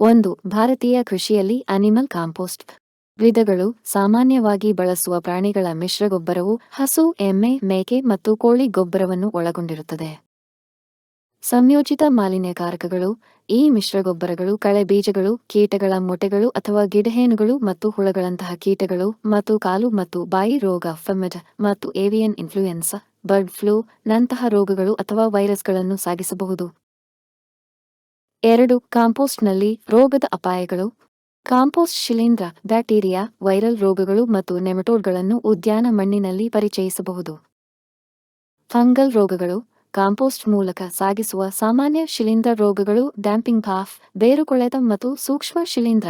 ಒಂದು, ಭಾರತೀಯ ಕೃಷಿಯಲ್ಲಿ ಅನಿಮಲ್ ಕಾಂಪೋಸ್ಟ್ ವಿಧಗಳು ಸಾಮಾನ್ಯವಾಗಿ ಬಳಸುವ ಪ್ರಾಣಿಗಳ ಮಿಶ್ರಗೊಬ್ಬರವು ಹಸು, ಎಮ್ಮೆ, ಮೇಕೆ ಮತ್ತು ಕೋಳಿ ಗೊಬ್ಬರವನ್ನು ಒಳಗೊಂಡಿರುತ್ತದೆ. ಸಂಯೋಜಿತ ಮಾಲಿನ್ಯಕಾರಕಗಳು ಈ ಮಿಶ್ರಗೊಬ್ಬರಗಳು ಕಳೆ ಬೀಜಗಳು, ಕೀಟಗಳ ಮೊಟ್ಟೆಗಳು ಅಥವಾ ಗಿಡಹೇನುಗಳು ಮತ್ತು ಹುಳಗಳಂತಹ ಕೀಟಗಳು ಮತ್ತು ಕಾಲು ಮತ್ತು ಬಾಯಿ ರೋಗ ಫೆಮಿಡ್ ಮತ್ತು ಏವಿಯನ್ ಇನ್ಫ್ಲೂಯೆನ್ಸಾ ಬರ್ಡ್ ಫ್ಲೂ ನಂತಹ ರೋಗಗಳು ಅಥವಾ ವೈರಸ್ಗಳನ್ನು ಸಾಗಿಸಬಹುದು. ಎರಡು ಕಾಂಪೋಸ್ಟ್ನಲ್ಲಿ ರೋಗದ ಅಪಾಯಗಳು. ಕಾಂಪೋಸ್ಟ್ ಶಿಲೀಂಧ್ರ, ಬ್ಯಾಕ್ಟೀರಿಯಾ, ವೈರಲ್ ರೋಗಗಳು ಮತ್ತು ನೆಮಟೋಡ್ಗಳನ್ನು ಉದ್ಯಾನ ಮಣ್ಣಿನಲ್ಲಿ ಪರಿಚಯಿಸಬಹುದು. ಫಂಗಲ್ ರೋಗಗಳು, ಕಾಂಪೋಸ್ಟ್ ಮೂಲಕ ಸಾಗಿಸುವ ಸಾಮಾನ್ಯ ಶಿಲೀಂಧ್ರ ರೋಗಗಳು ಡ್ಯಾಂಪಿಂಗ್ ಪಾಫ್ ಬೇರುಕೊಳೆತ ಮತ್ತು ಸೂಕ್ಷ್ಮ ಶಿಲೀಂಧ್ರ.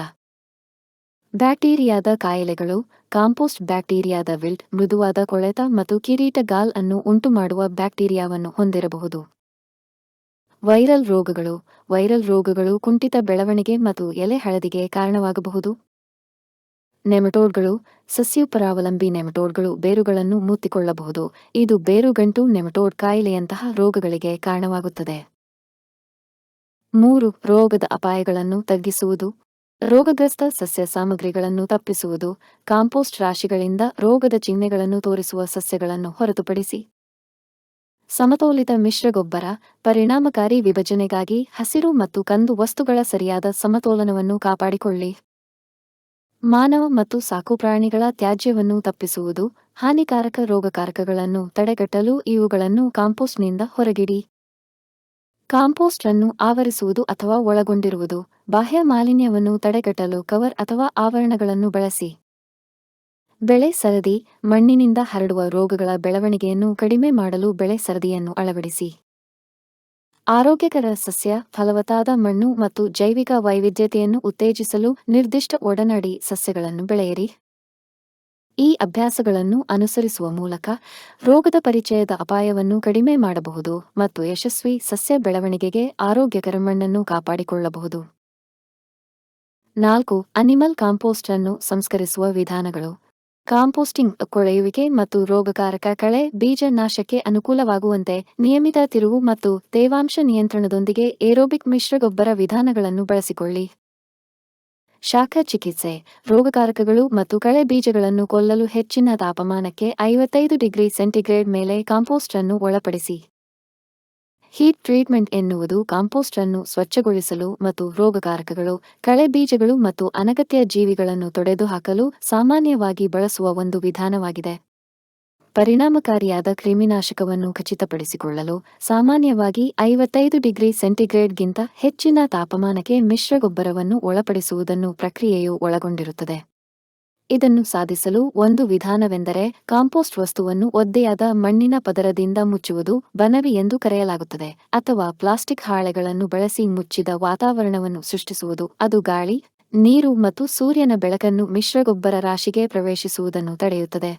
ಬ್ಯಾಕ್ಟೀರಿಯಾದ ಕಾಯಿಲೆಗಳು, ಕಾಂಪೋಸ್ಟ್ ಬ್ಯಾಕ್ಟೀರಿಯಾದ ವಿಲ್ಟ್ ಮೃದುವಾದ ಕೊಳೆತ ಮತ್ತು ಕಿರೀಟ ಗಾಲ್ ಅನ್ನು ಉಂಟುಮಾಡುವ ಬ್ಯಾಕ್ಟೀರಿಯಾವನ್ನು ಹೊಂದಿರಬಹುದು. ವೈರಲ್ ರೋಗಗಳು ವೈರಲ್ ರೋಗಗಳು ಕುಂಠಿತ ಬೆಳವಣಿಗೆ ಮತ್ತು ಎಲೆ ಹಳದಿಗೆ ಕಾರಣವಾಗಬಹುದು. ನೆಮಟೋಡ್ಗಳು, ಸಸ್ಯೋಪರಾವಲಂಬಿ ನೆಮಟೋಡ್ಗಳು ಬೇರುಗಳನ್ನು ಮೂತಿಕೊಳ್ಳಬಹುದು ಇದು ಬೇರುಗಂಟು ನೆಮಟೋಡ್ ಕಾಯಿಲೆಯಂತಹ ರೋಗಗಳಿಗೆ ಕಾರಣವಾಗುತ್ತದೆ. ಮೂರು, ರೋಗದ ಅಪಾಯಗಳನ್ನು ತಗ್ಗಿಸುವುದು. ರೋಗಗ್ರಸ್ತ ಸಸ್ಯ ಸಾಮಗ್ರಿಗಳನ್ನು ತಪ್ಪಿಸುವುದು. ಕಾಂಪೋಸ್ಟ್ ರಾಶಿಗಳಿಂದ ರೋಗದ ಚಿಹ್ನೆಗಳನ್ನು ತೋರಿಸುವ ಸಸ್ಯಗಳನ್ನು ಹೊರತುಪಡಿಸಿ. ಸಮತೋಲಿತ ಮಿಶ್ರಗೊಬ್ಬರ ಪರಿಣಾಮಕಾರಿ ವಿಭಜನೆಗಾಗಿ ಹಸಿರು ಮತ್ತು ಕಂದು ವಸ್ತುಗಳ ಸರಿಯಾದ ಸಮತೋಲನವನ್ನು ಕಾಪಾಡಿಕೊಳ್ಳಿ. ಮಾನವ ಮತ್ತು ಸಾಕುಪ್ರಾಣಿಗಳ ತ್ಯಾಜ್ಯವನ್ನು ತಪ್ಪಿಸುವುದು, ಹಾನಿಕಾರಕ ರೋಗಕಾರಕಗಳನ್ನು ತಡೆಗಟ್ಟಲು ಇವುಗಳನ್ನು ಕಾಂಪೋಸ್ಟ್ನಿಂದ ಹೊರಗಿಡಿ. ಕಾಂಪೋಸ್ಟ್ ಅನ್ನು ಆವರಿಸುವುದು ಅಥವಾ ಒಳಗೊಂಡಿರುವುದು, ಬಾಹ್ಯ ಮಾಲಿನ್ಯವನ್ನು ತಡೆಗಟ್ಟಲು ಕವರ್ ಅಥವಾ ಆವರಣಗಳನ್ನು ಬಳಸಿ. ಬೆಳೆ ಸರದಿ, ಮಣ್ಣಿನಿಂದ ಹರಡುವ ರೋಗಗಳ ಬೆಳವಣಿಗೆಯನ್ನು ಕಡಿಮೆ ಮಾಡಲು ಬೆಳೆ ಸರದಿಯನ್ನು ಅಳವಡಿಸಿ. ಆರೋಗ್ಯಕರ ಸಸ್ಯ, ಫಲವತ್ತಾದ ಮಣ್ಣು ಮತ್ತು ಜೈವಿಕ ವೈವಿಧ್ಯತೆಯನ್ನು ಉತ್ತೇಜಿಸಲು ನಿರ್ದಿಷ್ಟ ಒಡನಾಡಿ ಸಸ್ಯಗಳನ್ನು ಬೆಳೆಯಿರಿ. ಈ ಅಭ್ಯಾಸಗಳನ್ನು ಅನುಸರಿಸುವ ಮೂಲಕ ರೋಗದ ಪರಿಚಯದ ಅಪಾಯವನ್ನು ಕಡಿಮೆ ಮಾಡಬಹುದು ಮತ್ತು ಯಶಸ್ವಿ ಸಸ್ಯ ಬೆಳವಣಿಗೆಗೆ ಆರೋಗ್ಯಕರ ಮಣ್ಣನ್ನು ಕಾಪಾಡಿಕೊಳ್ಳಬಹುದು. ನಾಲ್ಕು, ಅನಿಮಲ್ ಕಾಂಪೋಸ್ಟ್ ಅನ್ನು ಸಂಸ್ಕರಿಸುವ ವಿಧಾನಗಳು. ಕಾಂಪೋಸ್ಟಿಂಗ್ ಕೊಳೆಯುವಿಕೆ ಮತ್ತು ರೋಗಕಾರಕ ಕಳೆ ಬೀಜ ನಾಶಕ್ಕೆ ಅನುಕೂಲವಾಗುವಂತೆ ನಿಯಮಿತ ತಿರುವು ಮತ್ತು ತೇವಾಂಶ ನಿಯಂತ್ರಣದೊಂದಿಗೆ ಏರೋಬಿಕ್ ಮಿಶ್ರಗೊಬ್ಬರ ವಿಧಾನಗಳನ್ನು ಬಳಸಿಕೊಳ್ಳಿ. ಶಾಖ ಚಿಕಿತ್ಸೆ, ರೋಗಕಾರಕಗಳು ಮತ್ತು ಕಳೆ ಬೀಜಗಳನ್ನು ಕೊಲ್ಲಲು ಹೆಚ್ಚಿನ ತಾಪಮಾನಕ್ಕೆ ಐವತ್ತೈದು ಡಿಗ್ರಿ ಸೆಂಟಿಗ್ರೇಡ್ ಮೇಲೆ ಕಾಂಪೋಸ್ಟ್ ಅನ್ನು ಒಳಪಡಿಸಿ. ಹೀಟ್ ಟ್ರೀಟ್ಮೆಂಟ್ ಎನ್ನುವುದು ಕಾಂಪೋಸ್ಟ್ ಅನ್ನು ಸ್ವಚ್ಛಗೊಳಿಸಲು ಮತ್ತು ರೋಗಕಾರಕಗಳು, ಕಳೆ ಬೀಜಗಳು ಮತ್ತು ಅನಗತ್ಯ ಜೀವಿಗಳನ್ನು ತೊಡೆದುಹಾಕಲು ಸಾಮಾನ್ಯವಾಗಿ ಬಳಸುವ ಒಂದು ವಿಧಾನವಾಗಿದೆ. ಪರಿಣಾಮಕಾರಿಯಾದ ಕ್ರಿಮಿನಾಶಕವನ್ನು ಖಚಿತಪಡಿಸಿಕೊಳ್ಳಲು ಸಾಮಾನ್ಯವಾಗಿ ಐವತ್ತೈದು ಡಿಗ್ರಿ ಸೆಂಟಿಗ್ರೇಡ್ಗಿಂತ ಹೆಚ್ಚಿನ ತಾಪಮಾನಕ್ಕೆ ಮಿಶ್ರಗೊಬ್ಬರವನ್ನು ಒಳಪಡಿಸುವುದನ್ನು ಪ್ರಕ್ರಿಯೆಯು ಒಳಗೊಂಡಿರುತ್ತದೆ. ಇದನ್ನು ಸಾಧಿಸಲು ಒಂದು ವಿಧಾನವೆಂದರೆ ಕಾಂಪೋಸ್ಟ್ ವಸ್ತುವನ್ನು ಒದ್ದೆಯಾದ ಮಣ್ಣಿನ ಪದರದಿಂದ ಮುಚ್ಚುವುದು ಬನವಿ ಎಂದು ಕರೆಯಲಾಗುತ್ತದೆ, ಅಥವಾ ಪ್ಲಾಸ್ಟಿಕ್ ಹಾಳೆಗಳನ್ನು ಬಳಸಿ ಮುಚ್ಚಿದ ವಾತಾವರಣವನ್ನು ಸೃಷ್ಟಿಸುವುದು. ಅದು ಗಾಳಿ, ನೀರು ಮತ್ತು ಸೂರ್ಯನ ಬೆಳಕನ್ನು ಮಿಶ್ರಗೊಬ್ಬರ ರಾಶಿಗೆ ಪ್ರವೇಶಿಸುವುದನ್ನು ತಡೆಯುತ್ತದೆ.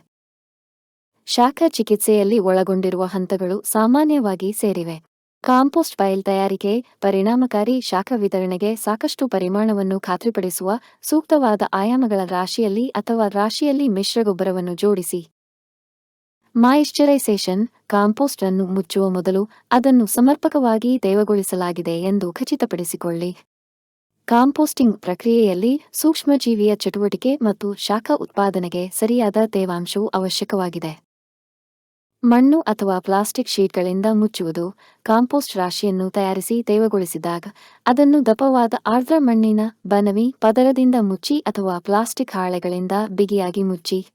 ಶಾಖ ಚಿಕಿತ್ಸೆಯಲ್ಲಿ ಒಳಗೊಂಡಿರುವ ಹಂತಗಳು ಸಾಮಾನ್ಯವಾಗಿ ಸೇರಿವೆ. ಕಾಂಪೋಸ್ಟ್ ಫೈಲ್ ತಯಾರಿಕೆ ಪರಿಣಾಮಕಾರಿ ಶಾಖ ವಿತರಣೆಗೆ ಸಾಕಷ್ಟು ಪರಿಮಾಣವನ್ನು ಖಾತ್ರಿಪಡಿಸುವ ಸೂಕ್ತವಾದ ಆಯಾಮಗಳ ರಾಶಿಯಲ್ಲಿ ಅಥವಾ ರಾಶಿಯಲ್ಲಿ ಮಿಶ್ರಗೊಬ್ಬರವನ್ನು ಜೋಡಿಸಿ. ಮಾಯಿಶ್ಚರೈಸೇಷನ್ ಕಾಂಪೋಸ್ಟ್ ಅನ್ನು ಮುಚ್ಚುವ ಮೊದಲು ಅದನ್ನು ಸಮರ್ಪಕವಾಗಿ ತೇವಗೊಳಿಸಲಾಗಿದೆ ಎಂದು ಖಚಿತಪಡಿಸಿಕೊಳ್ಳಿ. ಕಾಂಪೋಸ್ಟಿಂಗ್ ಪ್ರಕ್ರಿಯೆಯಲ್ಲಿ ಸೂಕ್ಷ್ಮಜೀವಿಯ ಚಟುವಟಿಕೆ ಮತ್ತು ಶಾಖ ಉತ್ಪಾದನೆಗೆ ಸರಿಯಾದ ತೇವಾಂಶವು ಅವಶ್ಯಕವಾಗಿದೆ. ಮಣ್ಣು ಅಥವಾ ಪ್ಲಾಸ್ಟಿಕ್ ಶೀಟ್ಗಳಿಂದ ಮುಚ್ಚುವುದು, ಕಾಂಪೋಸ್ಟ್ ರಾಶಿಯನ್ನು ತಯಾರಿಸಿ ತೇವಗೊಳಿಸಿದಾಗ ಅದನ್ನು ದಪ್ಪವಾದ ಆರ್ದ್ರ ಮಣ್ಣಿನ ಬನವಿ ಪದರದಿಂದ ಮುಚ್ಚಿ ಅಥವಾ ಪ್ಲಾಸ್ಟಿಕ್ ಹಾಳೆಗಳಿಂದ ಬಿಗಿಯಾಗಿ ಮುಚ್ಚಿ.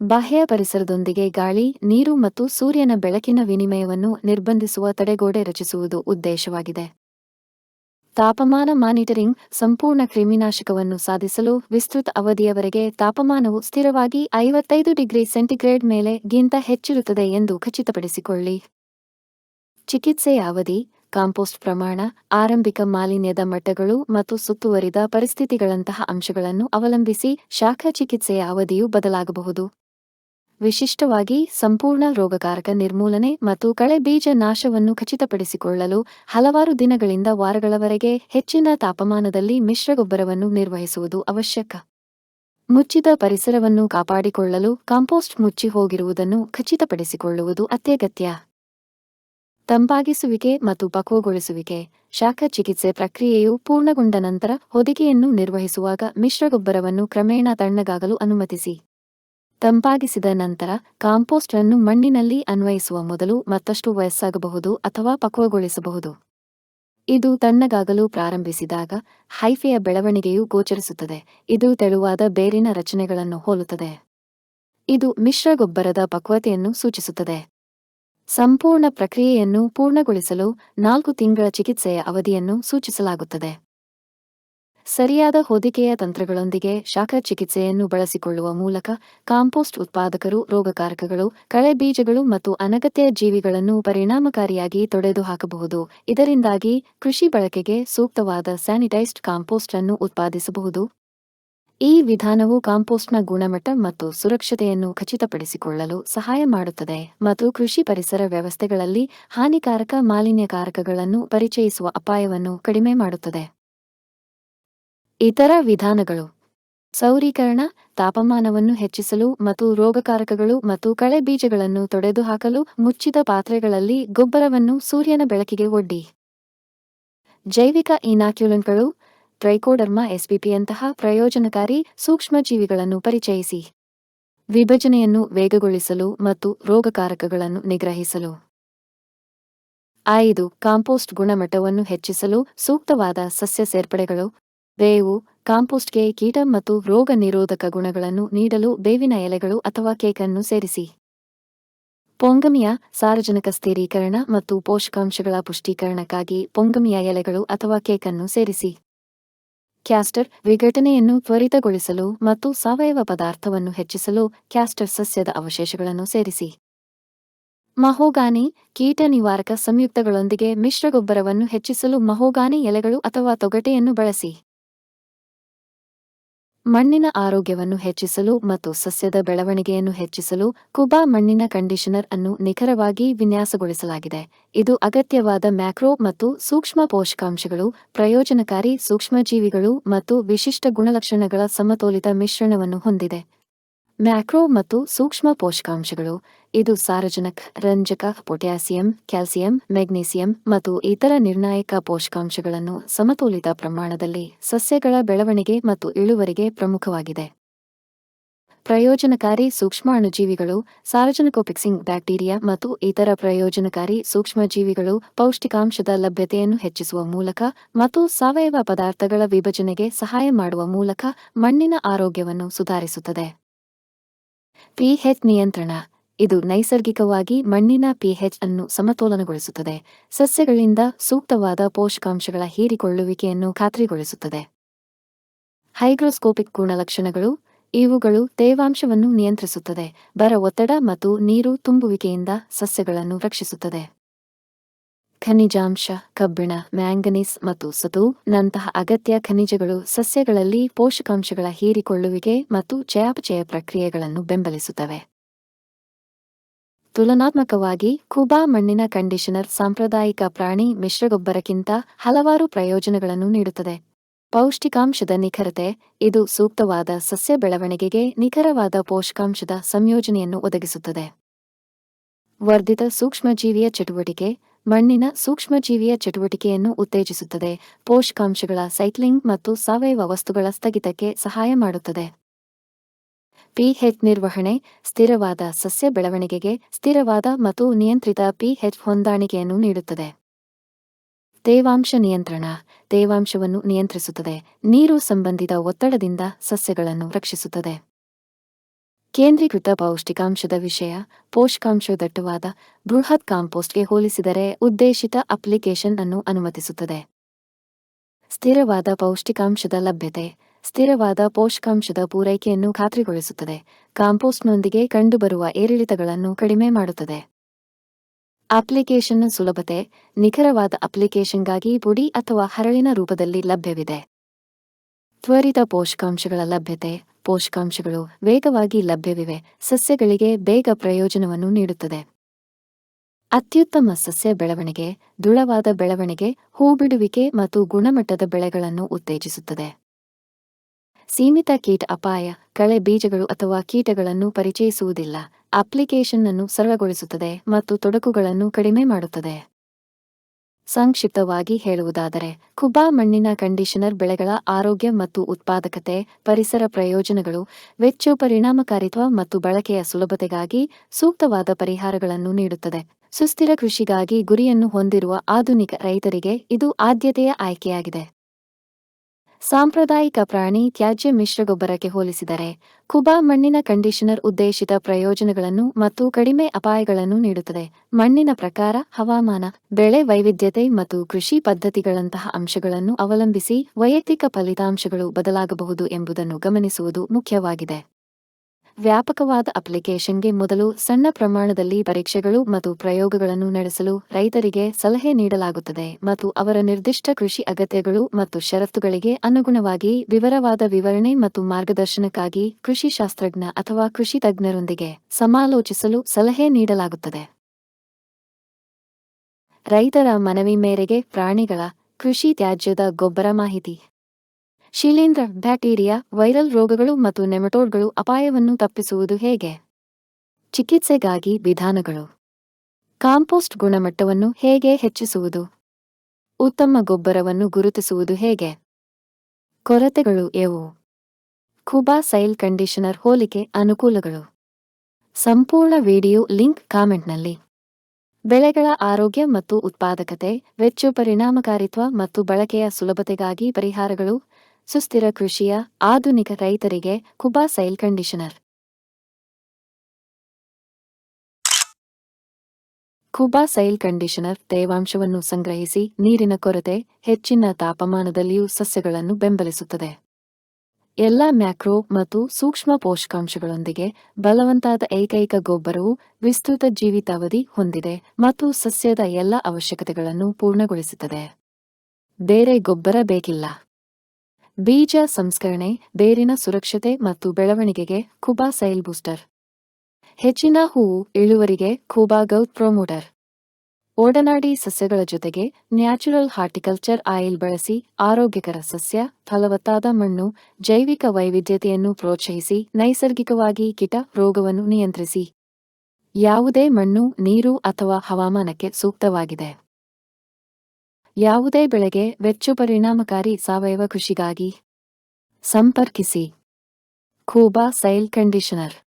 ಬಾಹ್ಯ ಪರಿಸರದೊಂದಿಗೆ ಗಾಳಿ, ನೀರು ಮತ್ತು ಸೂರ್ಯನ ಬೆಳಕಿನ ವಿನಿಮಯವನ್ನು ನಿರ್ಬಂಧಿಸುವ ತಡೆಗೋಡೆ ರಚಿಸುವುದು ಉದ್ದೇಶವಾಗಿದೆ. ತಾಪಮಾನ ಮಾನಿಟರಿಂಗ್ ಸಂಪೂರ್ಣ ಕ್ರಿಮಿನಾಶಕವನ್ನು ಸಾಧಿಸಲು ವಿಸ್ತೃತ ಅವಧಿಯವರೆಗೆ ತಾಪಮಾನವು ಸ್ಥಿರವಾಗಿ ಐವತ್ತೈದು ಡಿಗ್ರಿ ಸೆಂಟಿಗ್ರೇಡ್ ಮೇಲೆ ಗಿಂತ ಹೆಚ್ಚಿರುತ್ತದೆ ಎಂದು ಖಚಿತಪಡಿಸಿಕೊಳ್ಳಿ. ಚಿಕಿತ್ಸೆಯ ಅವಧಿ, ಕಾಂಪೋಸ್ಟ್ ಪ್ರಮಾಣ, ಆರಂಭಿಕ ಮಾಲಿನ್ಯದ ಮಟ್ಟಗಳು ಮತ್ತು ಸುತ್ತುವರಿದ ಪರಿಸ್ಥಿತಿಗಳಂತಹ ಅಂಶಗಳನ್ನು ಅವಲಂಬಿಸಿ ಶಾಖ ಚಿಕಿತ್ಸೆಯ ಅವಧಿಯು ಬದಲಾಗಬಹುದು. ವಿಶಿಷ್ಟವಾಗಿ ಸಂಪೂರ್ಣ ರೋಗಕಾರಕ ನಿರ್ಮೂಲನೆ ಮತ್ತು ಕಳೆ ಬೀಜ ನಾಶವನ್ನು ಖಚಿತಪಡಿಸಿಕೊಳ್ಳಲು ಹಲವಾರು ದಿನಗಳಿಂದ ವಾರಗಳವರೆಗೆ ಹೆಚ್ಚಿನ ತಾಪಮಾನದಲ್ಲಿ ಮಿಶ್ರಗೊಬ್ಬರವನ್ನು ನಿರ್ವಹಿಸುವುದು ಅವಶ್ಯಕ. ಮುಚ್ಚಿದ ಪರಿಸರವನ್ನು ಕಾಪಾಡಿಕೊಳ್ಳಲು ಕಾಂಪೋಸ್ಟ್ ಮುಚ್ಚಿ ಹೋಗಿರುವುದನ್ನು ಖಚಿತಪಡಿಸಿಕೊಳ್ಳುವುದು ಅತ್ಯಗತ್ಯ. ತಂಪಾಗಿಸುವಿಕೆ ಮತ್ತು ಪಕ್ವಗೊಳಿಸುವಿಕೆ, ಶಾಖ ಚಿಕಿತ್ಸೆ ಪ್ರಕ್ರಿಯೆಯು ಪೂರ್ಣಗೊಂಡ ನಂತರ ಹೊದಿಕೆಯನ್ನು ನಿರ್ವಹಿಸುವಾಗ ಮಿಶ್ರಗೊಬ್ಬರವನ್ನು ಕ್ರಮೇಣ ತಣ್ಣಗಾಗಲು ಅನುಮತಿಸಿ. ತಂಪಾಗಿಸಿದ ನಂತರ ಕಾಂಪೋಸ್ಟ್ ಅನ್ನು ಮಣ್ಣಿನಲ್ಲಿ ಅನ್ವಯಿಸುವ ಮೊದಲು ಮತ್ತಷ್ಟು ವಯಸ್ಸಾಗಬಹುದು ಅಥವಾ ಪಕ್ವಗೊಳಿಸಬಹುದು. ಇದು ತಣ್ಣಗಾಗಲು ಪ್ರಾರಂಭಿಸಿದಾಗ ಹೈಫೆಯ ಬೆಳವಣಿಗೆಯು ಗೋಚರಿಸುತ್ತದೆ. ಇದು ತೆಳುವಾದ ಬೇರಿನ ರಚನೆಗಳನ್ನು ಹೋಲುತ್ತದೆ. ಇದು ಮಿಶ್ರ ಗೊಬ್ಬರದ ಪಕ್ವತೆಯನ್ನು ಸೂಚಿಸುತ್ತದೆ. ಸಂಪೂರ್ಣ ಪ್ರಕ್ರಿಯೆಯನ್ನು ಪೂರ್ಣಗೊಳಿಸಲು ನಾಲ್ಕು ತಿಂಗಳ ಚಿಕಿತ್ಸೆಯ ಅವಧಿಯನ್ನು ಸೂಚಿಸಲಾಗುತ್ತದೆ. ಸರಿಯಾದ ಹೊದಿಕೆಯ ತಂತ್ರಗಳೊಂದಿಗೆ ಶಾಖ ಚಿಕಿತ್ಸೆಯನ್ನು ಬಳಸಿಕೊಳ್ಳುವ ಮೂಲಕ ಕಾಂಪೋಸ್ಟ್ ಉತ್ಪಾದಕರು, ರೋಗಕಾರಕಗಳು, ಕಳೆ ಬೀಜಗಳು ಮತ್ತು ಅನಗತ್ಯ ಜೀವಿಗಳನ್ನು ಪರಿಣಾಮಕಾರಿಯಾಗಿ ತೊಡೆದುಹಾಕಬಹುದು. ಇದರಿಂದಾಗಿ ಕೃಷಿ ಬಳಕೆಗೆ ಸೂಕ್ತವಾದ ಸ್ಯಾನಿಟೈಸ್ಡ್ ಕಾಂಪೋಸ್ಟ್ ಅನ್ನು ಉತ್ಪಾದಿಸಬಹುದು. ಈ ವಿಧಾನವು ಕಾಂಪೋಸ್ಟ್ನ ಗುಣಮಟ್ಟ ಮತ್ತು ಸುರಕ್ಷತೆಯನ್ನು ಖಚಿತಪಡಿಸಿಕೊಳ್ಳಲು ಸಹಾಯ ಮಾಡುತ್ತದೆ ಮತ್ತು ಕೃಷಿ ಪರಿಸರ ವ್ಯವಸ್ಥೆಗಳಲ್ಲಿ ಹಾನಿಕಾರಕ ಮಾಲಿನ್ಯಕಾರಕಗಳನ್ನು ಪರಿಚಯಿಸುವ ಅಪಾಯವನ್ನು ಕಡಿಮೆ ಮಾಡುತ್ತದೆ. ಇತರ ವಿಧಾನಗಳು. ಸೌರೀಕರಣ, ತಾಪಮಾನವನ್ನು ಹೆಚ್ಚಿಸಲು ಮತ್ತು ರೋಗಕಾರಕಗಳು ಮತ್ತು ಕಳೆ ಬೀಜಗಳನ್ನು ತೊಡೆದುಹಾಕಲು ಮುಚ್ಚಿದ ಪಾತ್ರೆಗಳಲ್ಲಿ ಗೊಬ್ಬರವನ್ನು ಸೂರ್ಯನ ಬೆಳಕಿಗೆ ಒಡ್ಡಿ. ಜೈವಿಕ ಇನಾಕ್ಯುಲೆಂಟ್ಗಳು ಟ್ರೈಕೋಡರ್ಮಾ ಎಸ್ಪಿಪಿಯಂತಹ ಪ್ರಯೋಜನಕಾರಿ ಸೂಕ್ಷ್ಮಜೀವಿಗಳನ್ನು ಪರಿಚಯಿಸಿ. ವಿಭಜನೆಯನ್ನು ವೇಗಗೊಳಿಸಲು ಮತ್ತು ರೋಗಕಾರಕಗಳನ್ನು ನಿಗ್ರಹಿಸಲು. ಐದು, ಕಾಂಪೋಸ್ಟ್ ಗುಣಮಟ್ಟವನ್ನು ಹೆಚ್ಚಿಸಲು ಸೂಕ್ತವಾದ ಸಸ್ಯ ಸೇರ್ಪಡೆಗಳು. ಬೇವು, ಕಾಂಪೋಸ್ಟ್ಗೆ ಕೀಟ ಮತ್ತು ರೋಗ ನಿರೋಧಕ ಗುಣಗಳನ್ನು ನೀಡಲು ಬೇವಿನ ಎಲೆಗಳು ಅಥವಾ ಕೇಕನ್ನು ಸೇರಿಸಿ. ಪೊಂಗಮಿಯ ಸಾರಜನಕ ಸ್ಥಿರೀಕರಣ ಮತ್ತು ಪೋಷಕಾಂಶಗಳ ಪುಷ್ಟೀಕರಣಕ್ಕಾಗಿ ಪೊಂಗಮಿಯ ಎಲೆಗಳು ಅಥವಾ ಕೇಕನ್ನು ಸೇರಿಸಿ. ಕ್ಯಾಸ್ಟರ್ ವಿಘಟನೆಯನ್ನು ತ್ವರಿತಗೊಳಿಸಲು ಮತ್ತು ಸಾವಯವ ಪದಾರ್ಥವನ್ನು ಹೆಚ್ಚಿಸಲು ಕ್ಯಾಸ್ಟರ್ ಸಸ್ಯದ ಅವಶೇಷಗಳನ್ನು ಸೇರಿಸಿ. ಮಹೋಗಾನಿ ಕೀಟ ನಿವಾರಕ ಸಂಯುಕ್ತಗಳೊಂದಿಗೆ ಮಿಶ್ರಗೊಬ್ಬರವನ್ನು ಹೆಚ್ಚಿಸಲು ಮಹೋಗಾನಿ ಎಲೆಗಳು ಅಥವಾ ತೊಗಟೆಯನ್ನು ಬಳಸಿ. ಮಣ್ಣಿನ ಆರೋಗ್ಯವನ್ನು ಹೆಚ್ಚಿಸಲು ಮತ್ತು ಸಸ್ಯದ ಬೆಳವಣಿಗೆಯನ್ನು ಹೆಚ್ಚಿಸಲು ಕುಬಾ ಮಣ್ಣಿನ ಕಂಡೀಷನರ್ ಅನ್ನು ನಿಖರವಾಗಿ ವಿನ್ಯಾಸಗೊಳಿಸಲಾಗಿದೆ. ಇದು ಅಗತ್ಯವಾದ ಮ್ಯಾಕ್ರೋ ಮತ್ತು ಸೂಕ್ಷ್ಮ ಪೋಷಕಾಂಶಗಳು, ಪ್ರಯೋಜನಕಾರಿ ಸೂಕ್ಷ್ಮಜೀವಿಗಳು ಮತ್ತು ವಿಶಿಷ್ಟ ಗುಣಲಕ್ಷಣಗಳ ಸಮತೋಲಿತ ಮಿಶ್ರಣವನ್ನು ಹೊಂದಿದೆ. ಮ್ಯಾಕ್ರೋ ಮತ್ತು ಸೂಕ್ಷ್ಮ ಪೋಷಕಾಂಶಗಳು. ಇದು ಸಾರಜನಕ, ರಂಜಕ, ಪೊಟ್ಯಾಸಿಯಂ, ಕ್ಯಾಲ್ಸಿಯಂ, ಮೆಗ್ನೀಸಿಯಂ ಮತ್ತು ಇತರ ನಿರ್ಣಾಯಕ ಪೋಷಕಾಂಶಗಳನ್ನು ಸಮತೋಲಿತ ಪ್ರಮಾಣದಲ್ಲಿ ಸಸ್ಯಗಳ ಬೆಳವಣಿಗೆ ಮತ್ತು ಇಳುವರಿಗೆ ಪ್ರಮುಖವಾಗಿದೆ. ಪ್ರಯೋಜನಕಾರಿ ಸೂಕ್ಷ್ಮಾಣುಜೀವಿಗಳು ಸಾರಜನಕೋಪಿಕ್ಸಿಂಗ್ ಬ್ಯಾಕ್ಟೀರಿಯಾ ಮತ್ತು ಇತರ ಪ್ರಯೋಜನಕಾರಿ ಸೂಕ್ಷ್ಮಜೀವಿಗಳು ಪೌಷ್ಟಿಕಾಂಶದ ಲಭ್ಯತೆಯನ್ನು ಹೆಚ್ಚಿಸುವ ಮೂಲಕ ಮತ್ತು ಸಾವಯವ ಪದಾರ್ಥಗಳ ವಿಭಜನೆಗೆ ಸಹಾಯ ಮಾಡುವ ಮೂಲಕ ಮಣ್ಣಿನ ಆರೋಗ್ಯವನ್ನು ಸುಧಾರಿಸುತ್ತದೆ. ಪಿಹೆಚ್ ನಿಯಂತ್ರಣ. ಇದು ನೈಸರ್ಗಿಕವಾಗಿ ಮಣ್ಣಿನ ಪಿಹೆಚ್ ಅನ್ನು ಸಮತೋಲನಗೊಳಿಸುತ್ತದೆ. ಸಸ್ಯಗಳಿಂದ ಸೂಕ್ತವಾದ ಪೋಷಕಾಂಶಗಳ ಹೀರಿಕೊಳ್ಳುವಿಕೆಯನ್ನು ಖಾತ್ರಿಗೊಳಿಸುತ್ತದೆ. ಹೈಗ್ರೋಸ್ಕೋಪಿಕ್ ಗುಣಲಕ್ಷಣಗಳು. ಇವುಗಳು ತೇವಾಂಶವನ್ನು ನಿಯಂತ್ರಿಸುತ್ತದೆ. ಬರ ಒತ್ತಡ ಮತ್ತು ನೀರು ತುಂಬುವಿಕೆಯಿಂದ ಸಸ್ಯಗಳನ್ನು ರಕ್ಷಿಸುತ್ತದೆ. ಖನಿಜಾಂಶ, ಕಬ್ಬಿಣ, ಮ್ಯಾಂಗನೀಸ್ ಮತ್ತು ಸತು, ನಂತಹ ಅಗತ್ಯ ಖನಿಜಗಳು ಸಸ್ಯಗಳಲ್ಲಿ ಪೋಷಕಾಂಶಗಳ ಹೀರಿಕೊಳ್ಳುವಿಕೆ ಮತ್ತು ಚಯಾಪಚಯ ಪ್ರಕ್ರಿಯೆಗಳನ್ನು ಬೆಂಬಲಿಸುತ್ತವೆ. ತುಲನಾತ್ಮಕವಾಗಿ ಕುಬಾ ಮಣ್ಣಿನ ಕಂಡೀಷನರ್ ಸಾಂಪ್ರದಾಯಿಕ ಪ್ರಾಣಿ ಮಿಶ್ರಗೊಬ್ಬರಕ್ಕಿಂತ ಹಲವಾರು ಪ್ರಯೋಜನಗಳನ್ನು ನೀಡುತ್ತದೆ. ಪೌಷ್ಟಿಕಾಂಶದ ನಿಖರತೆ, ಇದು ಸೂಕ್ತವಾದ ಸಸ್ಯ ಬೆಳವಣಿಗೆಗೆ ನಿಖರವಾದ ಪೋಷಕಾಂಶದ ಸಂಯೋಜನೆಯನ್ನು ಒದಗಿಸುತ್ತದೆ. ವರ್ಧಿತ ಸೂಕ್ಷ್ಮಜೀವಿಯ ಚಟುವಟಿಕೆ ಮಣ್ಣಿನ ಸೂಕ್ಷ್ಮಜೀವಿಯ ಚಟುವಟಿಕೆಯನ್ನು ಉತ್ತೇಜಿಸುತ್ತದೆ. ಪೋಷಕಾಂಶಗಳ ಸೈಕ್ಲಿಂಗ್ ಮತ್ತು ಸಾವಯವ ವಸ್ತುಗಳ ಸ್ಥಗಿತಕ್ಕೆ ಸಹಾಯ ಮಾಡುತ್ತದೆ. ಪಿಹೆಚ್ ನಿರ್ವಹಣೆ, ಸ್ಥಿರವಾದ ಸಸ್ಯ ಬೆಳವಣಿಗೆಗೆ ಸ್ಥಿರವಾದ ಮತ್ತು ನಿಯಂತ್ರಿತ ಪಿಹೆಚ್ ಹೊಂದಾಣಿಕೆಯನ್ನು ನೀಡುತ್ತದೆ. ತೇವಾಂಶ ನಿಯಂತ್ರಣ, ತೇವಾಂಶವನ್ನು ನಿಯಂತ್ರಿಸುತ್ತದೆ. ನೀರು ಸಂಬಂಧಿತ ಒತ್ತಡದಿಂದ ಸಸ್ಯಗಳನ್ನು ರಕ್ಷಿಸುತ್ತದೆ. ಕೇಂದ್ರೀಕೃತ ಪೌಷ್ಟಿಕಾಂಶದ ವಿಷಯ, ಪೋಷಕಾಂಶ ದಟ್ಟವಾದ ಬೃಹತ್ ಕಾಂಪೋಸ್ಟ್ಗೆ ಹೋಲಿಸಿದರೆ ಉದ್ದೇಶಿತ ಅಪ್ಲಿಕೇಶನ್ ಅನ್ನು ಅನುಮತಿಸುತ್ತದೆ. ಸ್ಥಿರವಾದ ಪೌಷ್ಟಿಕಾಂಶದ ಲಭ್ಯತೆ, ಸ್ಥಿರವಾದ ಪೋಷಕಾಂಶದ ಪೂರೈಕೆಯನ್ನು ಖಾತ್ರಿಗೊಳಿಸುತ್ತದೆ, ಕಾಂಪೋಸ್ಟ್ನೊಂದಿಗೆ ಕಂಡುಬರುವ ಏರಿಳಿತಗಳನ್ನು ಕಡಿಮೆ ಮಾಡುತ್ತದೆ. ಅಪ್ಲಿಕೇಶನ್ನ ಸುಲಭತೆ, ನಿಖರವಾದ ಅಪ್ಲಿಕೇಶನ್ಗಾಗಿ ಪುಡಿ ಅಥವಾ ಹರಳಿನ ರೂಪದಲ್ಲಿ ಲಭ್ಯವಿದೆ. ತ್ವರಿತ ಪೋಷಕಾಂಶಗಳ ಲಭ್ಯತೆ, ಪೋಷಕಾಂಶಗಳು ವೇಗವಾಗಿ ಲಭ್ಯವಿವೆ, ಸಸ್ಯಗಳಿಗೆ ಬೇಗ ಪ್ರಯೋಜನವನ್ನು ನೀಡುತ್ತದೆ. ಅತ್ಯುತ್ತಮ ಸಸ್ಯ ಬೆಳವಣಿಗೆ, ದೃಢವಾದ ಬೆಳವಣಿಗೆ, ಹೂಬಿಡುವಿಕೆ ಮತ್ತು ಗುಣಮಟ್ಟದ ಬೆಳೆಗಳನ್ನು ಉತ್ತೇಜಿಸುತ್ತದೆ. ಸೀಮಿತ ಕೀಟ ಅಪಾಯ, ಕಳೆ ಬೀಜಗಳು ಅಥವಾ ಕೀಟಗಳನ್ನು ಪರಿಚಯಿಸುವುದಿಲ್ಲ, ಅಪ್ಲಿಕೇಶನ್ ಅನ್ನು ಸರಳಗೊಳಿಸುತ್ತದೆ ಮತ್ತು ತೊಡಕುಗಳನ್ನು ಕಡಿಮೆ ಮಾಡುತ್ತದೆ. ಸಂಕ್ಷಿಪ್ತವಾಗಿ ಹೇಳುವುದಾದರೆ ಕುಬಾ ಮಣ್ಣಿನ ಕಂಡೀಷನರ್ ಬೆಳೆಗಳ ಆರೋಗ್ಯ ಮತ್ತು ಉತ್ಪಾದಕತೆ, ಪರಿಸರ ಪ್ರಯೋಜನಗಳು, ವೆಚ್ಚ ಪರಿಣಾಮಕಾರಿತ್ವ ಮತ್ತು ಬಳಕೆಯ ಸುಲಭತೆಗಾಗಿ ಸೂಕ್ತವಾದ ಪರಿಹಾರಗಳನ್ನು ನೀಡುತ್ತದೆ. ಸುಸ್ಥಿರ ಕೃಷಿಗಾಗಿ ಗುರಿಯನ್ನು ಹೊಂದಿರುವ ಆಧುನಿಕ ರೈತರಿಗೆ ಇದು ಆದ್ಯತೆಯ ಆಯ್ಕೆಯಾಗಿದೆ. ಸಾಂಪ್ರದಾಯಿಕ ಪ್ರಾಣಿ ತ್ಯಾಜ್ಯ ಮಿಶ್ರಗೊಬ್ಬರಕ್ಕೆ ಹೋಲಿಸಿದರೆ, ಕುಬಾ ಮಣ್ಣಿನ ಕಂಡೀಷನರ್ ಉದ್ದೇಶಿತ ಪ್ರಯೋಜನಗಳನ್ನು ಮತ್ತು ಕಡಿಮೆ ಅಪಾಯಗಳನ್ನು ನೀಡುತ್ತದೆ. ಮಣ್ಣಿನ ಪ್ರಕಾರ, ಹವಾಮಾನ, ಬೆಳೆ ವೈವಿಧ್ಯತೆ ಮತ್ತು ಕೃಷಿ ಪದ್ಧತಿಗಳಂತಹ ಅಂಶಗಳನ್ನು ಅವಲಂಬಿಸಿ ವೈಯಕ್ತಿಕ ಫಲಿತಾಂಶಗಳು ಬದಲಾಗಬಹುದು ಎಂಬುದನ್ನು ಗಮನಿಸುವುದು ಮುಖ್ಯವಾಗಿದೆ. ವ್ಯಾಪಕವಾದ ಅಪ್ಲಿಕೇಶನ್ಗೆ ಮೊದಲು ಸಣ್ಣ ಪ್ರಮಾಣದಲ್ಲಿ ಪರೀಕ್ಷೆಗಳು ಮತ್ತು ಪ್ರಯೋಗಗಳನ್ನು ನಡೆಸಲು ರೈತರಿಗೆ ಸಲಹೆ ನೀಡಲಾಗುತ್ತದೆ ಮತ್ತು ಅವರ ನಿರ್ದಿಷ್ಟ ಕೃಷಿ ಅಗತ್ಯಗಳು ಮತ್ತು ಷರತ್ತುಗಳಿಗೆ ಅನುಗುಣವಾಗಿ ವಿವರವಾದ ವಿವರಣೆ ಮತ್ತು ಮಾರ್ಗದರ್ಶನಕ್ಕಾಗಿ ಕೃಷಿ ಶಾಸ್ತ್ರಜ್ಞ ಅಥವಾ ಕೃಷಿ ತಜ್ಞರೊಂದಿಗೆ ಸಮಾಲೋಚಿಸಲು ಸಲಹೆ ನೀಡಲಾಗುತ್ತದೆ. ರೈತರ ಮನವಿ ಮೇರೆಗೆ ಪ್ರಾಣಿಗಳ ಕೃಷಿ ತ್ಯಾಜ್ಯದ ಗೊಬ್ಬರ ಮಾಹಿತಿ. ಶಿಲೀಂಧ್ರ, ಬ್ಯಾಕ್ಟೀರಿಯಾ, ವೈರಲ್ ರೋಗಗಳು ಮತ್ತು ನೆಮಟೋಡ್ಗಳು ಅಪಾಯವನ್ನು ತಪ್ಪಿಸುವುದು ಹೇಗೆ? ಚಿಕಿತ್ಸೆಗಾಗಿ ವಿಧಾನಗಳು. ಕಾಂಪೋಸ್ಟ್ ಗುಣಮಟ್ಟವನ್ನು ಹೇಗೆ ಹೆಚ್ಚಿಸುವುದು? ಉತ್ತಮ ಗೊಬ್ಬರವನ್ನು ಗುರುತಿಸುವುದು ಹೇಗೆ? ಕೊರತೆಗಳು ಎವು ಖುಬಾ ಸೈಲ್ ಕಂಡೀಷನರ್ ಹೋಲಿಕೆ ಅನುಕೂಲಗಳು. ಸಂಪೂರ್ಣ ವಿಡಿಯೋ ಲಿಂಕ್ ಕಾಮೆಂಟ್ನಲ್ಲಿ. ಬೆಳೆಗಳ ಆರೋಗ್ಯ ಮತ್ತು ಉತ್ಪಾದಕತೆ, ವೆಚ್ಚ, ಪರಿಣಾಮಕಾರಿತ್ವ ಮತ್ತು ಬಳಕೆಯ ಸುಲಭತೆಗಾಗಿ ಪರಿಹಾರಗಳು ಸುಸ್ಥಿರ ಕೃಷಿಯ ಆಧುನಿಕ ರೈತರಿಗೆ Kuba soil conditioner. Kuba soil conditioner ತೇವಾಂಶವನ್ನು ಸಂಗ್ರಹಿಸಿ ನೀರಿನ ಕೊರತೆ, ಹೆಚ್ಚಿನ ತಾಪಮಾನದಲ್ಲಿಯೂ ಸಸ್ಯಗಳನ್ನು ಬೆಂಬಲಿಸುತ್ತದೆ. ಎಲ್ಲ ಮ್ಯಾಕ್ರೋ ಮತ್ತು ಸೂಕ್ಷ್ಮ ಪೋಷಕಾಂಶಗಳೊಂದಿಗೆ ಬಲವಂತಾದ ಏಕೈಕ ಗೊಬ್ಬರವು ವಿಸ್ತೃತ ಜೀವಿತಾವಧಿ ಹೊಂದಿದೆ ಮತ್ತು ಸಸ್ಯದ ಎಲ್ಲ ಅವಶ್ಯಕತೆಗಳನ್ನು ಪೂರ್ಣಗೊಳಿಸುತ್ತದೆ. ಬೇರೆ ಗೊಬ್ಬರ ಬೇಕಿಲ್ಲ. ಬೀಜ ಸಂಸ್ಕರಣೆ, ಬೇರಿನ ಸುರಕ್ಷತೆ ಮತ್ತು ಬೆಳವಣಿಗೆಗೆ ಖುಬಾ ಸೈಲ್ ಬೂಸ್ಟರ್. ಹೆಚ್ಚಿನ ಹೂವು ಇಳುವರಿಗೆ ಖುಬಾ ಗೌತ್ ಪ್ರೊಮೋಟರ್. ಒಡನಾಡಿ ಸಸ್ಯಗಳ ಜೊತೆಗೆ ನ್ಯಾಚುರಲ್ ಹಾರ್ಟಿಕಲ್ಚರ್ ಆಯಿಲ್ ಬಳಸಿ ಆರೋಗ್ಯಕರ ಸಸ್ಯ, ಫಲವತ್ತಾದ ಮಣ್ಣು, ಜೈವಿಕ ವೈವಿಧ್ಯತೆಯನ್ನು ಪ್ರೋತ್ಸಾಹಿಸಿ ನೈಸರ್ಗಿಕವಾಗಿ ಕೀಟ ರೋಗವನ್ನು ನಿಯಂತ್ರಿಸಿ. ಯಾವುದೇ ಮಣ್ಣು, ನೀರು ಅಥವಾ ಹವಾಮಾನಕ್ಕೆ ಸೂಕ್ತವಾಗಿದೆ. ಯಾವುದೇ ಬೆಳೆಗೆ ವೆಚ್ಚ ಪರಿಣಾಮಕಾರಿ ಸಾವಯವ ಕೃಷಿಗಾಗಿ ಸಂಪರ್ಕಿಸಿ. Khuba soil conditioner.